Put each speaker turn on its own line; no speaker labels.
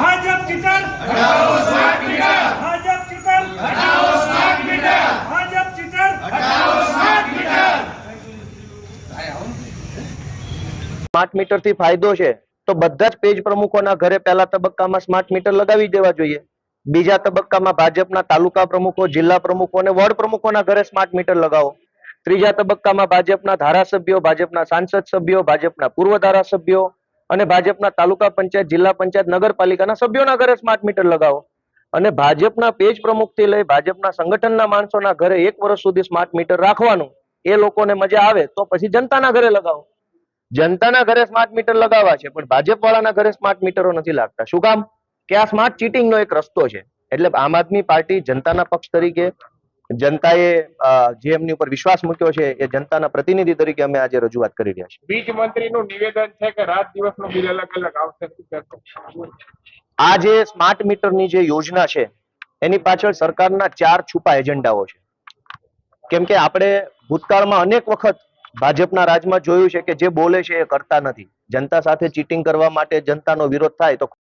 Bhajap cheater હટાવો smart meter. Bhajpa cheater હટાવો smart meter. Bhajpa cheater હટાવો સ્માર્ટ મીટર.
સ્માર્ટ મીટરથી ફાયદો છે. તો બધા જ પેજ પ્રમુખોના ઘરે પહેલા તબક્કામાં સ્માર્ટ મીટર લગાવી દેવા જોઈએ. બીજા તબક્કામાં ભાજપના તાલુકા પ્રમુખો, જિલ્લા પ્રમુખો અને વોર્ડ પ્રમુખોના ઘરે સ્માર્ટ મીટર લગાવો. ત્રીજા તબક્કામાં ભાજપના ધારાસભ્યો, ભાજપના સાંસદ સભ્યો, ભાજપના પૂર્વ ધારાસભ્યો અને ભાજપના તાલુકા પંચાયત, જિલ્લા પંચાયત, નગરપાલિકાના સભ્યોના ઘરે સ્માર્ટ મીટર લગાવો. અને ભાજપના પેજ પ્રમુખથી લઈ ભાજપના સંગઠનના માણસોના ઘરે એક વર્ષ સુધી સ્માર્ટ મીટર રાખવાનું. એ લોકોને મજા આવે તો પછી જનતાના ઘરે લગાવો. જનતાના ઘરે સ્માર્ટ મીટર લગાવવા છે, પણ ભાજપ વાળાના ઘરે સ્માર્ટ મીટરો નથી લાગતા. શું કામ? કે આ સ્માર્ટ ચીટિંગનો એક રસ્તો છે. એટલે આમ આદમી પાર્ટી જનતાના પક્ષ તરીકે જનતાએ જે એમની ઉપર વિશ્વાસ મૂક્યો છે એ જનતાના પ્રતિનિધિ તરીકે અમે આજે રજૂઆત કરી રહ્યા છીએ.
વીજ મંત્રીનું નિવેદન છે કે રાત દિવસનું બિલ અલગ અલગ આવશે.
આ જે સ્માર્ટ મીટરની જે યોજના છે એની પાછળ સરકારના ચાર છુપા એજન્ડાઓ છે. કેમ કે આપણે ભૂતકાળમાં અનેક વખત ભાજપના રાજમાં જોયું છે કે જે બોલે છે એ કરતા નથી. જનતા સાથે ચીટિંગ કરવા માટે જનતાનો વિરોધ થાય તો